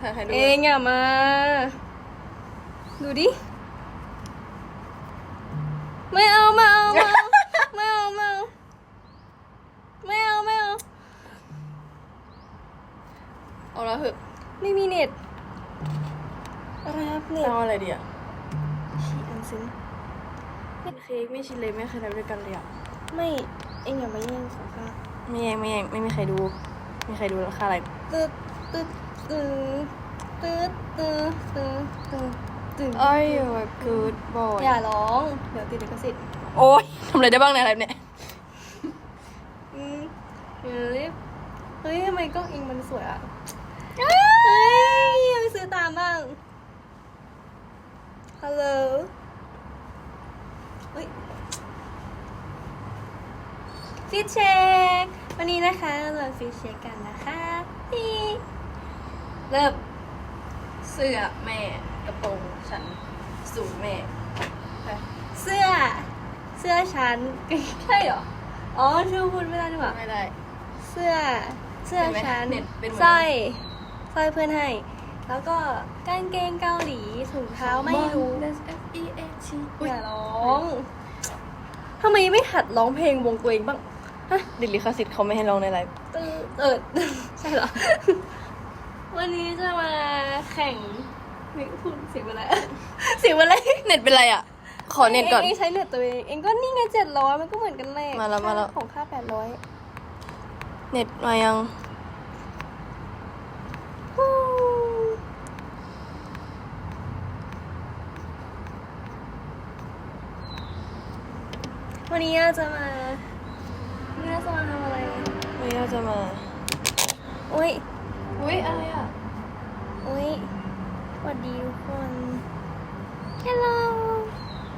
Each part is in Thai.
ถ่ายให้ดูเองอะมา ดูดิ ไม่เอาไม่เอาไม่เอาไม่เอาไม่เอาไม่เอาไม่เอาเอาละเหอะไม่มีเน็ตอะไรครับเน็ตเอาอะไรดีอะชีอันซึ้งเค้กไม่ชินเลยไม่เคยทำด้วยกันเลยอะไม่เองอย่ามาแย่งของข้าไม่แย่งไม่แย่งไม่มีใครดูไม่มีใครดูราคาอะไรตึ๊ดตึ๊ด ตึ๊ดตึ๊ดตึ๊ดตึ๊ดตึ๊ดตึ๊ด Are you a good boy อย่าร้อง เดี๋ยวติดลิขสิทธิ์โอ๊ยทำอะไรได้บ้างในอะไรเนี่ย อืมเฮ้ยเฮ้ยทำไมกล้องเองมันสวยอะ เฮ้ยไปซื้อตามบ้าง ฮัลโหล เฮ้ยฟิตเช็ควันนี้นะคะเราฟิตเช็คกันนะคะนี่ เริ่มเสื้อแม่กระโปรงฉันสูงแม่ไปเสื้อ เสื้อฉันใช่เหรอ อ๋อชื่อพูดไม่ได้ดีกว่า ไม่ได้ เสื้อ เสื้อเห็นไหมฉันเน็ตเป็นเหมือนสร้อยสร้อยเพื่อนให้ แล้วก็กางเกงเกาหลีถุงเท้าไม่รู้ Mondes F E A T อุ๊ยอย่าร้องทำไมไม่หัดร้องเพลงวงตัวเองบ้าง ฮะ ดิลิขสิทธิ์เขาไม่ให้ลองในไลฟ์ตือเออ ใช่เหรอ วันนี้จะมาแข่งไม่พูดเสียงอะไรเสียงอะไรเน็ตเป็นไรอะ ขอเน็ตก่อน เองใช้เน็ตตัวเอง เองก็นี่ไงเจ็ดร้อยมันก็เหมือนกันแหละมาแล้วมาแล้ว ของค่าแปดร้อยเน็ตมายัง วันนี้เราจะมาวันนี้เราจะมาทำอะไรวันนี้เราจะมาอุ้ย อุ้ยอะไรอะ อุ้ยสวัสดีทุกคน Hello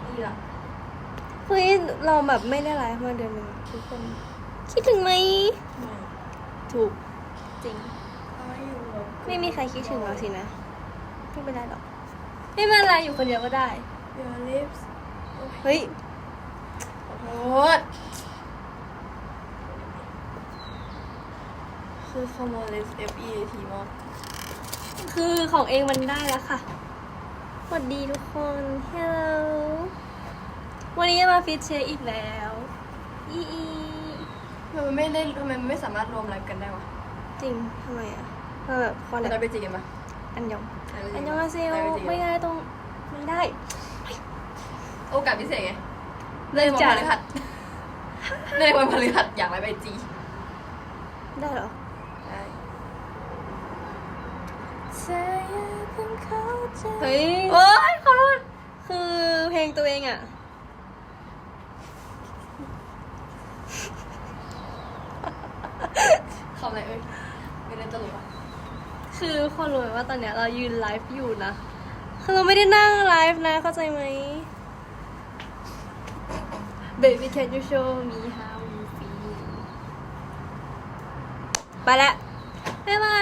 นี่ล่ะเฮ้ยเราแบบไม่ได้ไลฟ์มาเดือนหนึ่งทุกคน คิดถึงไหมถูก จริงไม่มีใครคิดถึงเราสินะ ไม่เป็นไรหรอก ไม่เป็นไรอยู่คนเดียวก็ได้ Your lips เฮ้ย ขอโทษ คือ come on let's F E A T มากคือของเองมันได้แล้วค่ะ สวัสดีทุกคน Hello วันนี้จะมาฟิตเชคอีกแล้ว อีอีทำไมมันไม่ได้ทำไมมันไม่สามารถรวมไลฟ์กันได้วะจริงทำไมอะมาแบบคอลแลเราบไปจีกันปะอันยองไปจีอันกัยองอาเซลปปจีกันไม่ได้ตรงไม่ได้ โอกาสพิเศษไงเริ่มวันจากพฤหัสในวันพฤหัสอยากไปไปจีได้เหรอ ได้ เฮ้ยโอ๊ยขอโทษคือเพลงตัวเองอะคำอะไรเอ้ยไม่ได้ตลกอะคือคนรู้ไหมว่าตอนเนี้ยเรายืนไลฟ์อยู่นะ คือเราไม่ได้นั่งไลฟ์นะ เข้าใจไหม Baby can you show me how you feel ไปละ บ๊ายบา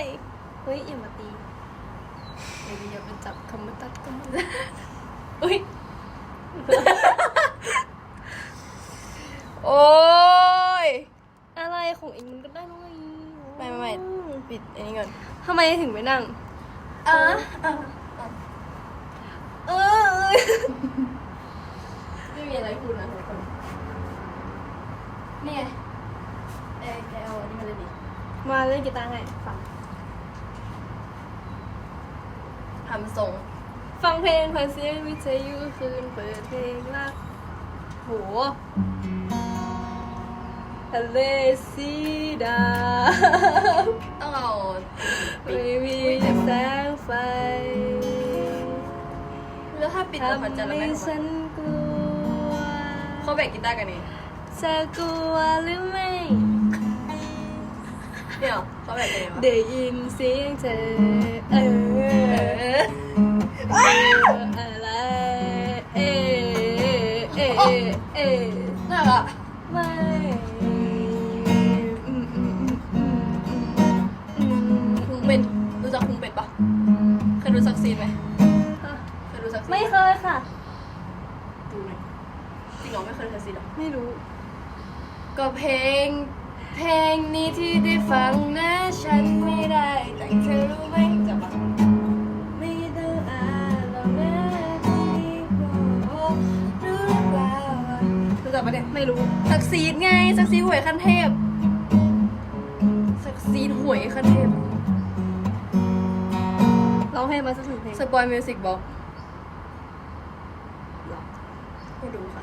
ย เฮ้ยอย่ามาตีเดี๋ยวอย่าไปจับคำมาตัดก็มาอุ้ยโอ๊ยอะไรของเองมันก็ได้ด้วยไม่ไม่ไม่ปิดอันนี้ก่อนทำไมถึงไม่นั่งเออเออไม่มีอะไรพูดนะทุกคนนี่ไงเอ้ยแกเอาอันนี้มาเลยดิมาเล่นกีตาร์ไงฟัง ทำทรง ฟังเพลงเปิดเสียงวิทยุคืนเปิดเพลงรักโหทะเลสีดำต้องเอาไม่มีอุ๊ยแต่ว่าแสงไฟแล้วถ้าปิดตัวพันจะทำแล้วให้ไม่ฉันกลัวเขาแบ่งกีตาร์กันเองจะกลัวหรือไม่ เดี๋ยวเขาแบ่งกันเองวะได้ยินเสียงเธอเออเอะไรเอเอเอเอน่ารักไม่อืมอืมอืมอืมอืมคุงเป็ดรู้จักคุงเป็ดปะเคยดูซักซีนไหมเคยดูซักซีนไม่เคยค่ะดูหน่อยจริงเหรอไม่เคยดูซักซีนหรอไม่รู้ ก็เพลงเพลงนี้ที่ได้ฟังนะ ฉันไม่ได้แต่เธอรู้ไหม ไม่รู้สักซีดไงสักซีดหวยขั้นเทพสักซีดหวยขั้นเทพร้องเพลงมาสักหนึ่งเพลงสปอยมิวสิกบอกไม่ดูค่ะ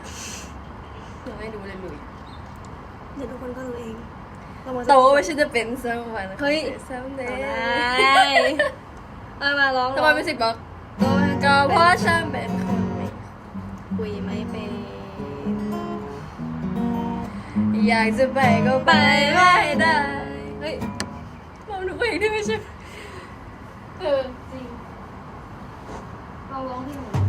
ยังไม่ดูเลยลุยเดี๋ยวทุกคนก็รู้เองเรามาโตฉันจะเป็นสักวันเฮ้ยซัมเดเอาย์ได้มามาร้องสปอยมิวสิกบอกก็ก็เพราะฉันเป็นคนไม่คุยไม่เป็น อยากจะไปก็ไปไม่ได้ เฮ้ยเราหนูเองด้วยไม่ใช่เออจริงเราร้องเพลงเหมือนกัน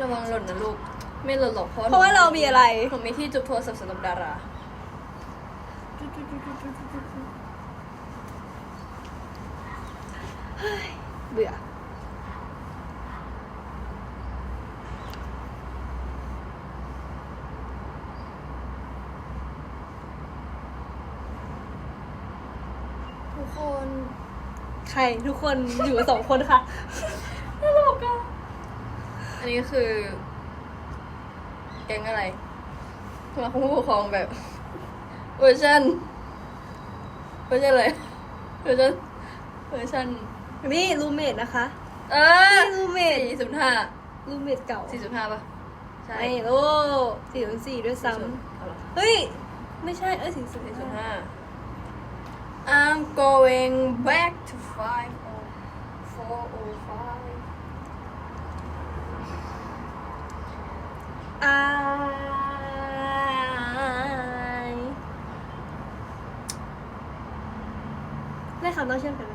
ระวังหล่นนะลูก ไม่หล่นหรอกเพราะเพราะว่าเรามีอะไร หนูมีที่จุดโทรศัพท์สำหรับดารา เบื่อ ทุกคนใครทุกคนอยู่กันสองคนค่ะตลกอะอันนี้คือ แกงอะไรมาของผู้ปกครองแบบเวอร์ชันเวอร์ชันอะไรเวอร์ชันเวอร์ชัน นี่รูเมดนะคะเออนี่รูเมดสี่ศูนย์ห้ารูเมดเก่าสี่ศูนย์ห้าป่ะใช่ไม่โอ้สี่ศูนย์สี่ด้วยซ้เอาเหรอำเฮ้ย ไม่ใช่ เอ้ยสี่ศูนสี่ย์ศูนย์ห้าห้า I'm going back to five oh four oh five อายได้คำต้องเชื่อมกันไหม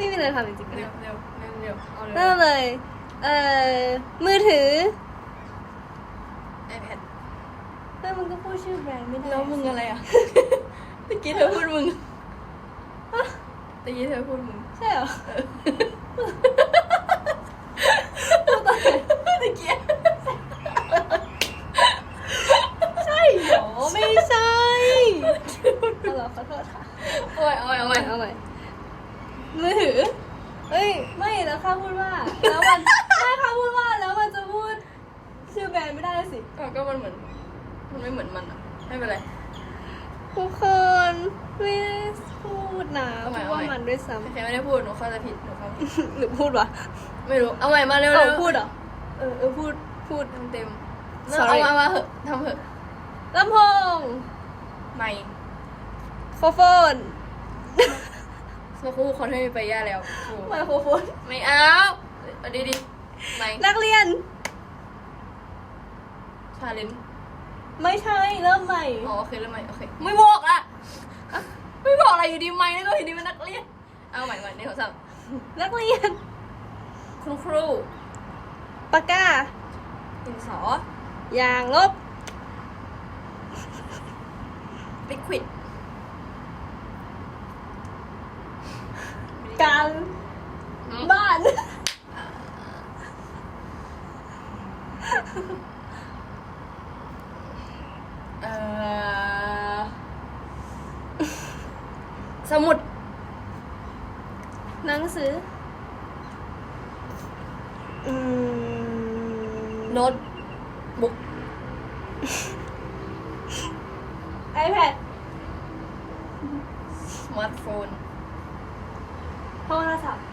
ได้ไม่มีอะไรทำจริงๆเร็นะวเร็วเร็วเร็วเอาเริ่เร็มวเลยเอ่อมือถือ iPad เฮ้ยมึงก็พูดชื่อแบรนด์ไม่ได้แล้วมึงอะไรอะตะกี้เธอพูดมึงตะกี้เธอพูดมึงใช่เหรอพูดตอนไหนตะกี้ใช่เหรอไม่ใช่เอาเหรอขอโทษค่ะเอาไว้เอาไว้เอาไว้เอาใหม่ มือถือ เอ้ย ไม่แล้วข้าพูดว่า แล้วมันไม่ข้าพูดว่าแล้วมันจะพูด ชื่อแบรนด์ไม่ได้สิก็ก็มันเหมือน มันไม่เหมือนมันอะไม่เป็นไร ทุกคนไม่ได้พูดนะเอาใหม่พูดว่าเอาใหม่ มันด้วยซ้ใครไม่ได้พูดหนูเข้าใจผิดหนูเข้าใจผิดำ หรือพูดวะไม่รู้เอาใหม่มาเร็วเอเร็อวพูดเหรอเออเออพูดพูด เต็มเต็มๆ Sorry เอามามาเหอะทำเหอะลำโพงไม่โครโฟน สมาคู่คนให้มีไปย่าแล้วโอ้ไมโครโฟนไม่เอาเอาดีดีๆไม่นักเรียน ชาเลนจ์ไม่ใช่เริ่มใหม่ อ๋อโอเคแล้วไม่โอเคไม่บอกอะอะไม่บอกอะไรอยู่ดีไม่แล้วก็อยู่ดีเป็นนักเรียนเอาใหม่ใหม่ในโทรศัพท์นักเรียนคุณครูปากกาดินสออย่างลบ ลิควิด การบ้าน เอ่อ สมุด หนังสือ อืม โน้ตบุ๊ก iPad สมาร์ทโฟน โทรศัพท์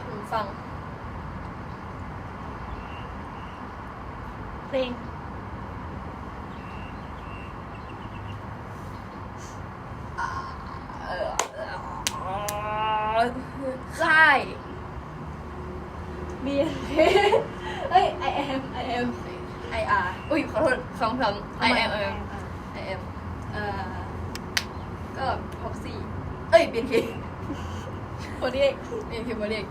หู ฟัง เพลง เอ่อใช่ B เอ้ย I am I am I R อุ้ยขอโทษคำคำ I am I am I am เอ่อ ก็พ็อกซี่ เอ้ยเบียนเค โปรตีน เบียนเคบริก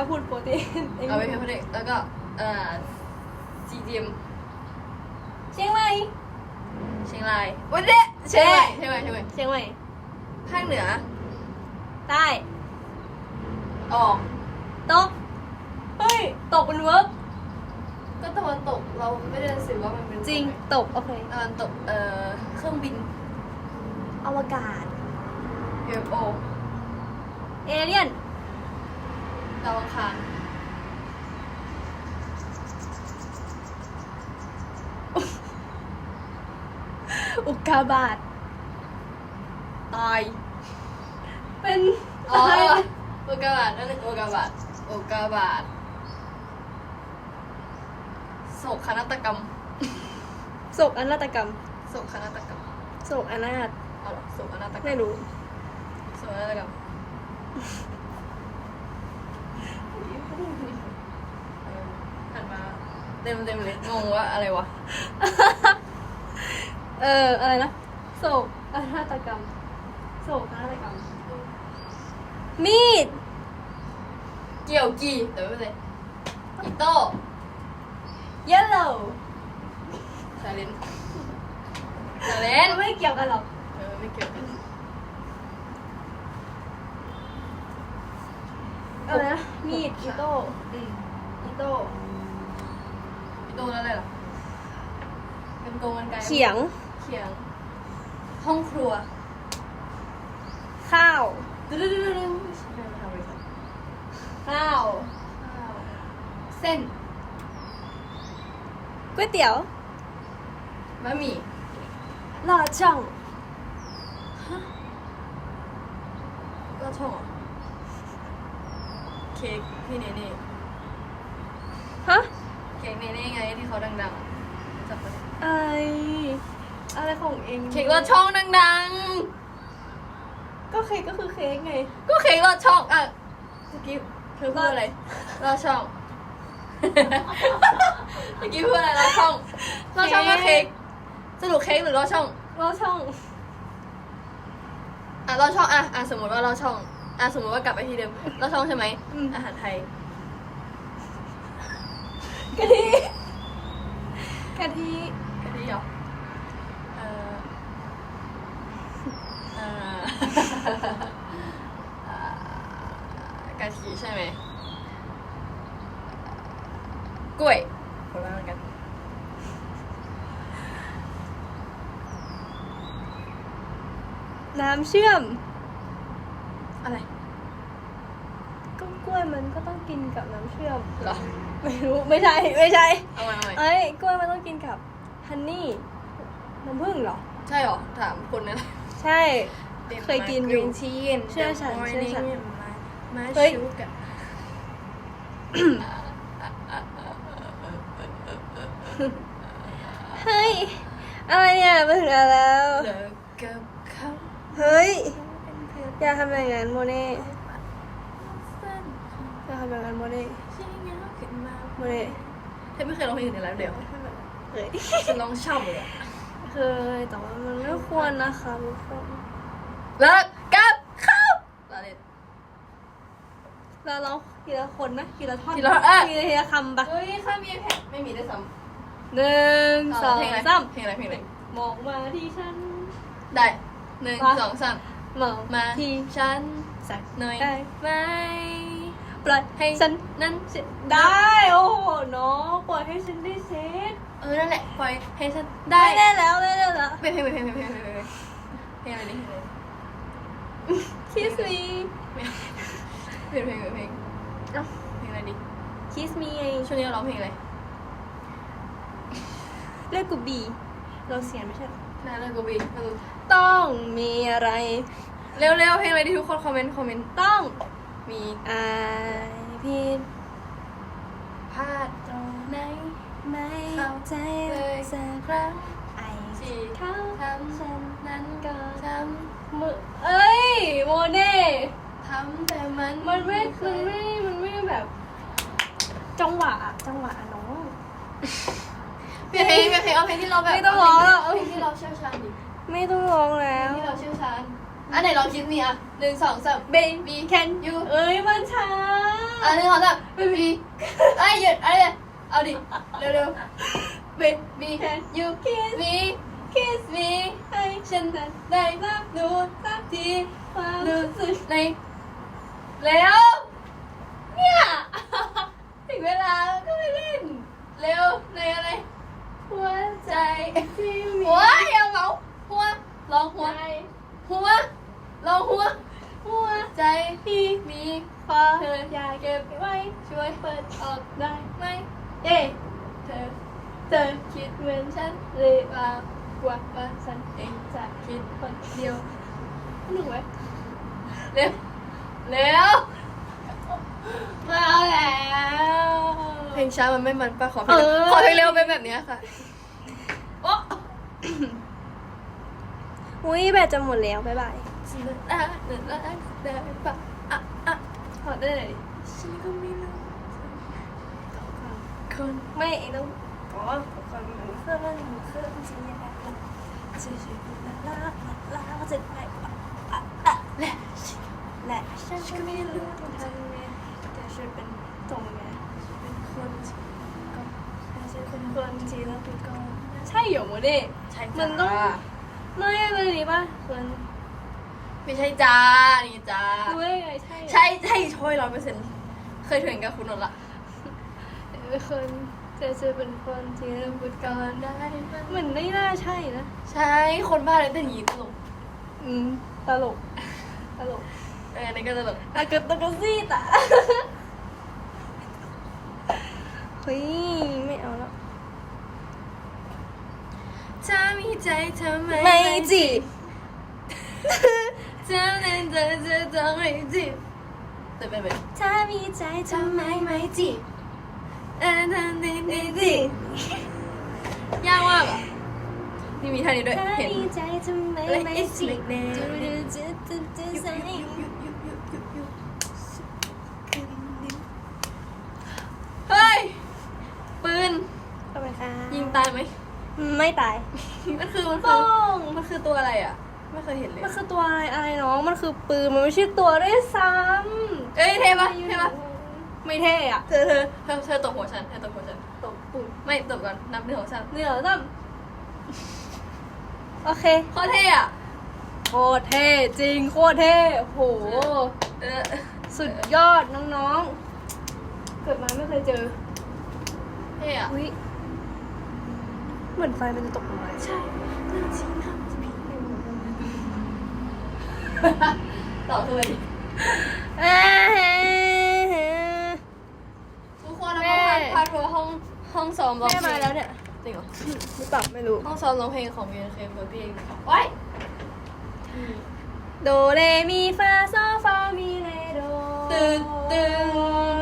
ไหนข้าพูดโปรตีนเอาไปแค่บริกแล้วก็เอ่อ CGM เชียงใหม่เชียงรายวันเด็เชียงใหม่เชียงใหม่เชียงใหม่เชียงใหม่ภาคเหนือ ใต้ ออก ตก เฮ้ย ตกเป็นเวิร์บก็ตะวันตกเราไม่ได้สื่อว่ามันเป็นจริงตก โอเคตะวันตก เอ่อ เครื่องบิน อวกาศ UFO เอเลี่ยน ดาวอังคารอุกกาบาตตาย เป็นอ๋อตายอุกกาบาตนั่นอุกกาบาตอุกกาบาตโศกนาฏกรรมโศกอนาตกรรมโศกนาฏกรรมโศกอนาถเอาเหรอโศกนาฏกรรมไม่รู้ โศกนาฏกรรมเออ หันมาเต็มเต็มๆเลยงงว่าอะไรวะ เอออะไรนะโศกอนาตกรรมโศกอนาตกรรม มีด เกี่ยวกี่แต่ไม่เป็นไรอีโต้เยลโล่ชาเลนชาเลนไม่เกี่ยวกันหรอกเออไม่เกี่ยวกันอะไรนะ มีดอิโต้อืมอีโต้อีโต้แล้วอะไรล่ะเป็นโกงกันไกลเขียง เขียง ห้องครัวข้าวดึ๊ดดึ๊ดดึ๊ดดึ๊ดไม่ใช่ไม่ทำบริษัทข้าวข้าว เส้นก๋วยเตี๋ยวบะหมี่ลอดช่องลอดช่องเหรอ เค้กพี่เนเน่ฮะเค้กเนเน่ไงที่เขาดังๆจับไปะอะไรอะไรของเองเค้กลอดช่องดังก็เค้กก็คือเค้กไง ๆ ก็เค้กลอดช่องอะเมื่อกี้เธอพูดอะไรลอดช่อง เมื่อกี้พูดอะไรลอดช่องลอดช่องก็เค้กสรุปเค้กหรือลอดช่องลอดช่อง อะลอดช่องอะอะสมมติว่าลอดช่อง อะสมมติว่ากลับไปที่เดิมลอดช่องใช่ไหมอืมอาหารไทยกะทิกะทิกะทิเหรอเอ่อเอ่อเอ่อกะทิใช่ไหมกล้วยผลไม้เหมือนกันน้ำเชื่อม อะไร ก็กล้วยมันก็ต้องกินกับน้ำเชื่อมเหรอ ไม่รู้ ไม่ใช่ ไม่ใช่ เอาใหม่เอาใหม่เอ้ย กล้วยมันต้องกินกับฮันนี่ น้ำผึ้งเหรอ ใช่เหรอ ถามคนนะใช่ เคยกินอยู่ Green tea and เชื่อฉัน the เชื่อฉัน morning มาเฮ้ย ชูกะเฮ้ย อะไรเนี่ยมาถึงแล้วแล้วเลิกกับเขาเฮ้ยเป็นเพื่ อนอย่าทำอย่างนั้นโมเน่สั้นอย่าทำอย่างนั้นโมเน่ที่เงาขึ้นมาโมเน่เธอไม่เคยร้องเพลงอื่นในไลฟ์เดียวเฮ้ยฉันร้องช่ำเลยอะเคยแต่ว่ามันไม่ควรนะคะทุกคนเลิกกับเขาลาเล่นเราร้องทีละคนนะทีละท่อนทีละเอ้ยทีละทีละคำปะเฮ้ยข้ามีแพ็ไม่มีได้วยซ้หนึ่งำสองเพลงอะไรสามเพลงอะไรเพลงอะไรมองมาที่ฉันได้หนึ่งมาสองสาม เหมามาที่ฉันสักหน่อยได้ไหมปล่อยให้ฉันนั้นเสร็จได้โอ้โหน้องปล่อยให้ฉันได้เซ็ตเออนั่นแหละปล่อยให้ฉันได้ได้แล้วได้แล้วเป็นเพลงเป็นเพลงเป็นเพลงเพลงเพลงอะไรนี่ Kiss me เป็นเพลงเป็นเพลงเพลงอะไรดิ Kiss me ช่วงนี้เราร้องเพลงอะไรเลิกกูบีเราเสียงไม่ใช่นะเลิกกูบีเลิก ต้องมีอะไร เร็วเร็วเพลงอะไรดิทุกคนคอมเมนต์คอมเมนต์ต้องมีอายผิดพลาดตรงไหน ไม่เข้าใจเลยสักครั้งไอ้ที่เขาทำฉันนั้นก็ทมือเอ้ยโมเน่ำทำแต่มันมันไม่มันไม่มันไม่แบบ จังหวะอะจังหวะอะน้อง เปลี่ยนเพลงเปลี่ยนเพลงเอาเพลงที่เราแบบไม่ต้องร้องแล้วเอาเพลงที่เราเชี่ยวชาญดิ ไม่ต้องร้องเพลแล้งวที่เราเชี่ยวชาญอันไหนลองคิดมีอะหนึ่งสองสาม baby can you เอ้ยมันช้าอันหนึ่งสองสามบีไอ้ยหยุดอะไรเนี่ยเอาดิ เร็วเร็ว baby can you kiss me kiss me ให้ฉันได้ได้รับรู้สักทีความรู้รู้สึกในแล้ว เนี่ย ถึงเวลาก็ไม่เล่น เร็วในอะไร หัวใจที่มีหัวอย่าเมาหัว ลองหัว หัว ลองหัว หัวใจที่มีฟ้าเธออยากเก็บไว้ ช่วยเปิดออกได้ไหมเย้เธอ เธอคิดเหมือนฉันหรือเปล่าว่าว่าฉันเองจะคิดคนเดียวหนึ่งไว้เร็ว เร็วมาแล้วเพลงช้ามันไม่มันป้าขอเพลงเร็วขอเพลงเร็วเป็นแบบเนี้ยค่ะโอ้ อุ้ยแบตจะหมดแล้ว บ๊ายบายเดินอะเดินอะเดินปะอะอะขอได้เลยดิฉันก็ไม่รู้คนไม่เองต้องอ๋อความมีเครื่องนั่นเครื่องจริงๆนะจะช่วยลาลาลาจะไปอะอะและและฉันก็ไม่รู้ทำไงแต่ฉันเป็นตรงไงเป็นคนที่ก็แต่ฉันเป็นคนที่รักคุณก่อนใช่เหรอโมเดใช่มันต้อง ไม่เลยนี่ป่ะคนไม่ใช่จ้า นี่จ้ารู้ได้ไงใช่เหรอใช่ใช่ช่วยร้อยเปอร์เซ็นต์เคยถึงกับคุณนนท์ละเป็นคนแต่จะเป็นคนที่รักคุณก่อนได้เหมือนไม่น่าใช่นะ ใช่คนบ้าเลยแต่หยีตลก อืม ตลก ตลกเอออันนี้ก็ตลกตะกึดตะกึดซีตะเฮ้ย ไม่เอาแล้ว ถ้ามีใจเธอไหมไม่จีเธอนั้นเธอจะต้องไม่จีบแต่เป็นแบบถ้ามีใจทำไมไม่จีเออทำดีดีดียากมากอะนี่มีท่านี้ด้วยถ้าเห็นมีใจทำไมไม่จีเล็กๆดูดูจะจะจะใส่เฮ้ย ปืนเข้าไปค่ะยิงตายไหม ไม่ตาย มันคือมันคืต้อองมันคือตัวอะไรอะ ไม่เคยเห็นเลย มันคือตัวอะไรอะไรน้องมันคือปืน มันไม่ใช่ตัวด้วยซ้เอ้ยเท่ำปะเท่ปะไม่เท่อะเธอเธอเธอเธอตบหัวฉันเธอตบหัวฉันตบปุ่นไม่ตบก่อนนับหนึ่งของฉันเหนือซ้ำโอเคโคตรเท่อะโคตรเท่จริงโคตรเท่โหเออสุดยอดน้องๆ เกิดมาไม่เคยเจอเท่อะอุ้ย เหมือนไฟมันจะตกลงมาใช่น่าจริงน่าจะพี่ต่อคืออะไรอ่าทุกคนเราก็พาพาทัวร์ห้องห้องซ้อมร้องแม่เพลมางแล้วเนี่ยจริงเหรอหรือเปล่าไม่รู้ ห้องซ้อมร้องเพลงของ BNK เปิดเพลงไว้โดเรมีฟาโซฟามีเลโดตึงตึ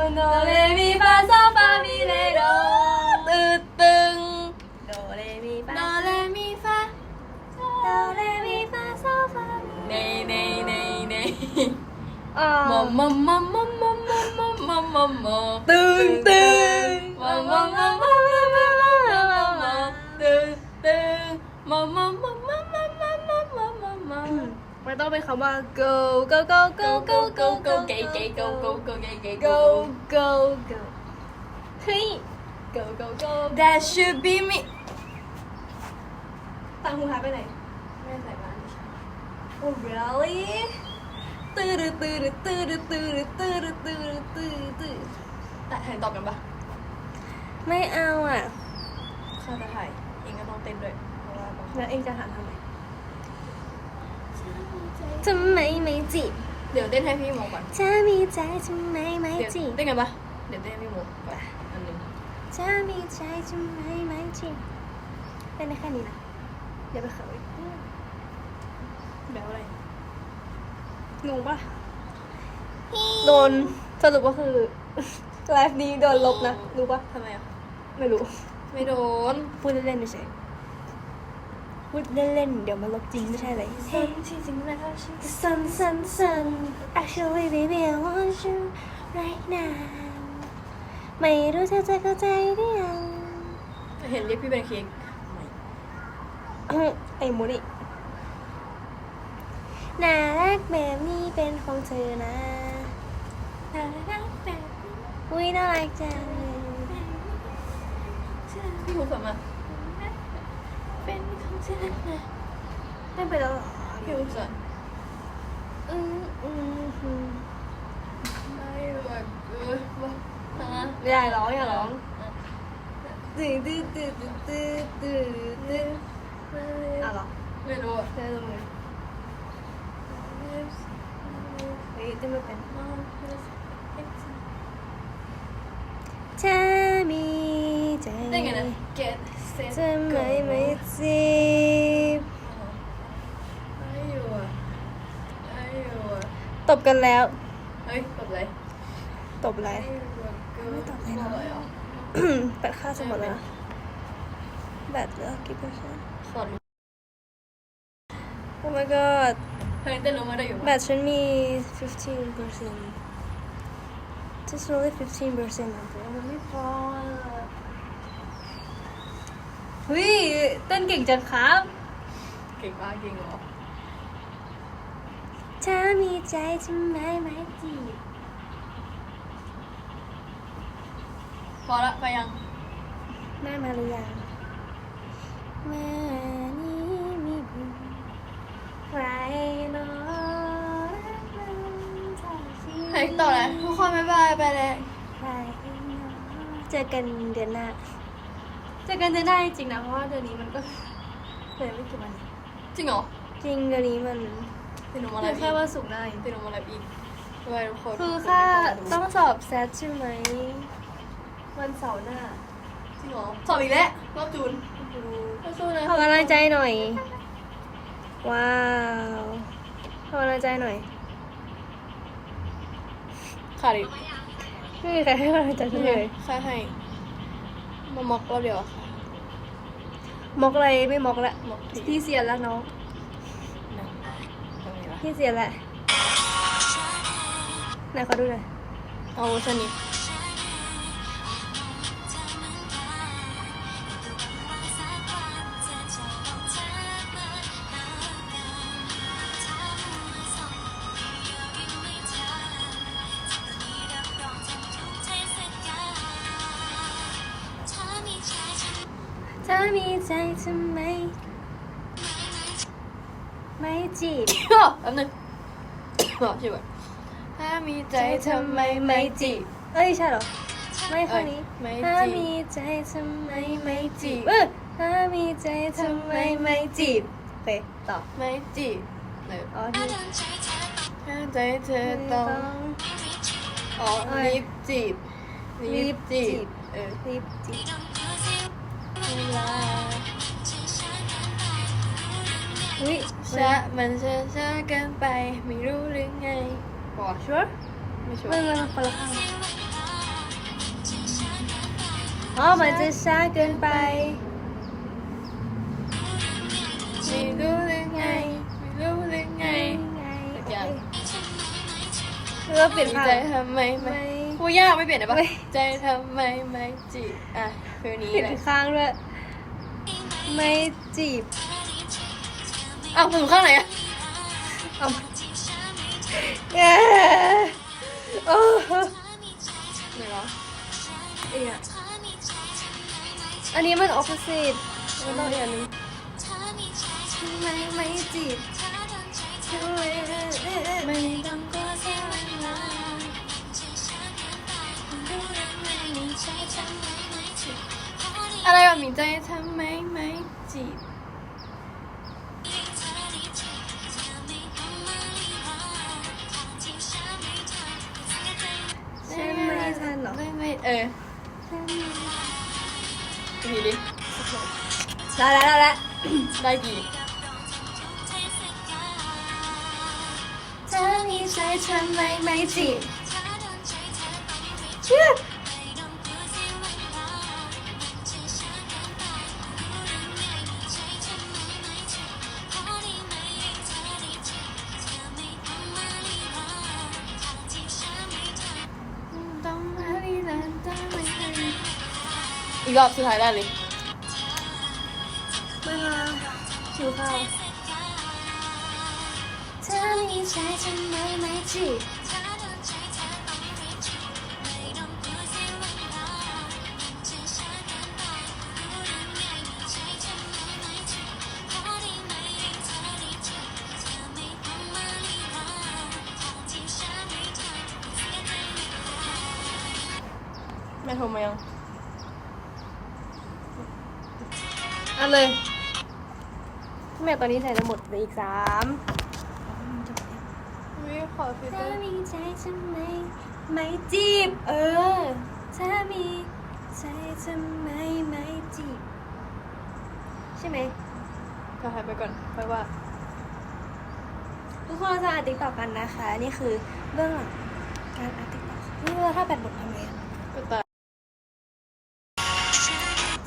งโดเรมีฟาโซฟามี มอมมอมมอมมอมมอมมอมมอมมอมมอมตึงตึงมอมมอมมอมมอมมอมมอมมอมมอมตึงตึงมอมมอมมอมมอมมอมมอมมอมมอมมอมมอมมันต้องเป็นคำว่า go go go go go go go go go go gay gay go go go gay gay go go go go เฮ้ย go go go that should be me ตังหูหายไปไหนไม่ใส่บ้านดิฉัน Oh really ตื้อรือตื้อรือตื้อรือตื้อรือตื้อรือตื้อรือตื้อรือตื้อแต่ถ่ายตอบกันปะไม่เอาอะข้าจะถ่ายเองก็ต้องเต้นด้วยเพราะว่าบางคนแล้วเองจะหันทำไมทำไมไม่จีบเดี๋ยวเต้นให้พี่โมก่อนจะมีใจทำไมไม่เดี๋ยวจีบเต้นกันปะเดี๋ยวเต้นให้พี่โมก่อนอันหนึงจะมีใจทำไมไม่จีบเป็นได้แค่นี้นะอย่าไปเขินอีกแบลอะไร หนูปะโดนสรุปก็คือไลฟ์นี้โดนลบนะ รู้ปะทำไมอะ ไม่รู้ ไม่โดน พูดเล่นๆเฉยๆพูดเล่นๆเดี๋ยวมันลบจริงไม่ใช่เลยเฮ้ยที่จริงแล้วฉัน Sun sun sun actually baby I want you right now ไม่รู้เธอจะเข้าใจหรือยังเห็นเรียกพี่เป็นเค้กไอ้โมนี่ น่ารักแบบนี้เป็นของเธอนะน่ารักแบบนี้อุ้ยน่ารักจังเลยพี่หูสวยมากเป็นของเธอนะไม่ไปแล้วเหรอพี่หูสวยอืมอืมอืมไม่แบบเออว่าฮะอย่าร้องอย่าร้องตื่นตื่นตื่นตื่นตื่นตื่นอะเหรอไม่รู้อะเธอตรงไหนเฮ้ยเต้นไม่เป็นเธอมีใจได้ไงนะ get set ทำไมไม่จีบไม่อยู่อะไม่อยู่อะตบกันแล้วเฮ้ยกดเลยตบอะไรไม่อะไม่ตอบเลยนะ แบตค่าจะหมดแล้วนะแบตเหลือกี่เปอร์เซ็นต์ ขอโอ้ my god เฮ้ยเต้นรู้มาได้อยู่แบปะตฉันมี 15เปอร์เซ็นต์ just only 15เปอร์เซ็นต์นะแต่มันไม่พออะเฮ้ยเต้นเก่งจังครับ เก่งมากเก่งเหรอเธอมีใจทำไมไม่จีบพอละไปยัง แม่มาหรือยังแม่นี้มี เฮ้ยต่อเลยทุกคนบ๊ายบายไปเลยใครหนอเจอกันเดือนหน้า เจอกันเดือนหน้าจริงๆนะ เพราะว่าเดือนนี้มันก็เลยไม่กี่วัน จริงเหรอจริงเดือนนี้มันเต้นรู้มาเหแล้ลืวอแค่ว่าสุกร์หน้าเองเต้นรู้มาแล้วอีกบ๊ายบายทุกคนคือค่าต้องสอบแซดใช่ไหม วันเสาร์หน้าจริงเหรอสอบอีกแล้วรอบจูนสู้ๆนะขอกำลังใจหน่อย ว้าว ขอกำลังใจหน่อย ขาดอีกไม่มีใครให้กำลังใจฉันเลยค่าให้มามอกรอบเดียวอะค่ะมอกอะไรไม่มอกละมอกทีพี่เสียแล้วน้องนะตรงนี้ละพี่เสียแล้วไหนขอดูหน่อยเอาเวอร์ชันนี้ แป๊บนึงบอกชื่อก่อนถ้ามีใจทำไมไม่จีบเอ้ยใช่เหรอ ไม่ข้อนี้เอ้ยไม่ถ้าจีบมีใจทำไมไม่จีบจีบเออถ้ามีใจทำไมไม่จีบโอเคต่อไม่จีบเลยอ๋อที่ถ้าใจเธอต้องอ๋อรีบจีบรีบจีบ เออรีบจีบเวลาอุ้ย ช้ามันช้าช้าเกินไป ไม่รู้หรือไงบอกชัวร์ไม่ชัวมันร์มันคนละข้างอ๋อมันจะช้าเกินไป ไม่รู้หรือไง ไม่รู้หรือไงไงสักอย่างเรือเปลี่ยนมีข้างใจทำไมไม่ไม่พูดยากไม่เปลี่ยนได้ปะไม่ใจทำไมไม่จีบอะคือนี้เปลี่ยนเลยข้างด้วยไม่จีบ อ้าวผมข้างไหนอะเอาเย้โอ้ไหนวะเอียอันนี้มัน opposite มันต้องอีกอันนึงไม่ไม่จีบไม่ต้องกลัวเสียเวลาอะไรวะมีใจทำไมไม่จีบ ช่ไหมทันเหรอ ไม่ไม่เออดีดิได้แล้วได้แล้วได้กี่เธอมีใจทำไมไม่จีบเชื่อ อีกรอบสุดท้ายได้เลยไม่มาหิวข้าวเธอมีใจทำไมไม่จีบ ตอนนี้ใส่ทั้งหมดเหลืออีกสามวิขอฟิลเตถ้าอร์มีใจจะไม่ไม่จีบ เออถ้ามีใจจะไม่ไม่จีบ ใช่ไหมก็หายไปก่อนค่อยว่า ทุกคนเราจะอ่านติ๊กต็อกกันนะคะ นี่คือเบื้องหลังการอ่านติ๊กต็อกนี่เราถ้าแบตหมดทำไงก็ตาย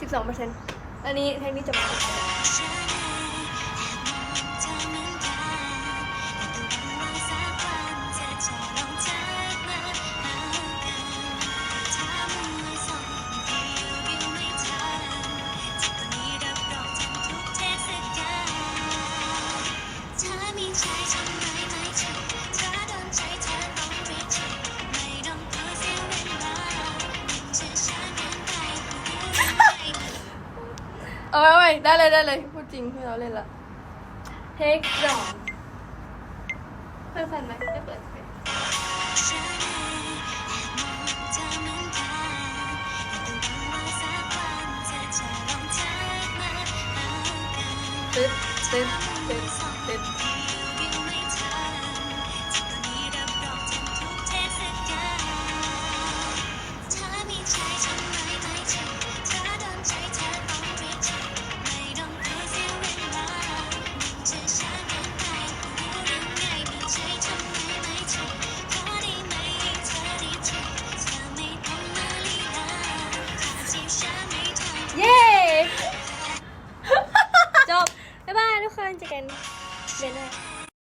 สิบสองเปอร์เซ็นต์อันนี้เทคนิคจะมาถ้า เอาไว้เอาไว้ได้เลยได้เลยพูดจริงพี่เราเล่นละเทคสองเปิดแฟนไหมไม่เปิดเปิดฉันเองแอบมองเธอเหมือนกันแต่ดูว่าสักวันเธอจะลองทักมาหากันตึ๊ดตึ๊ดถ้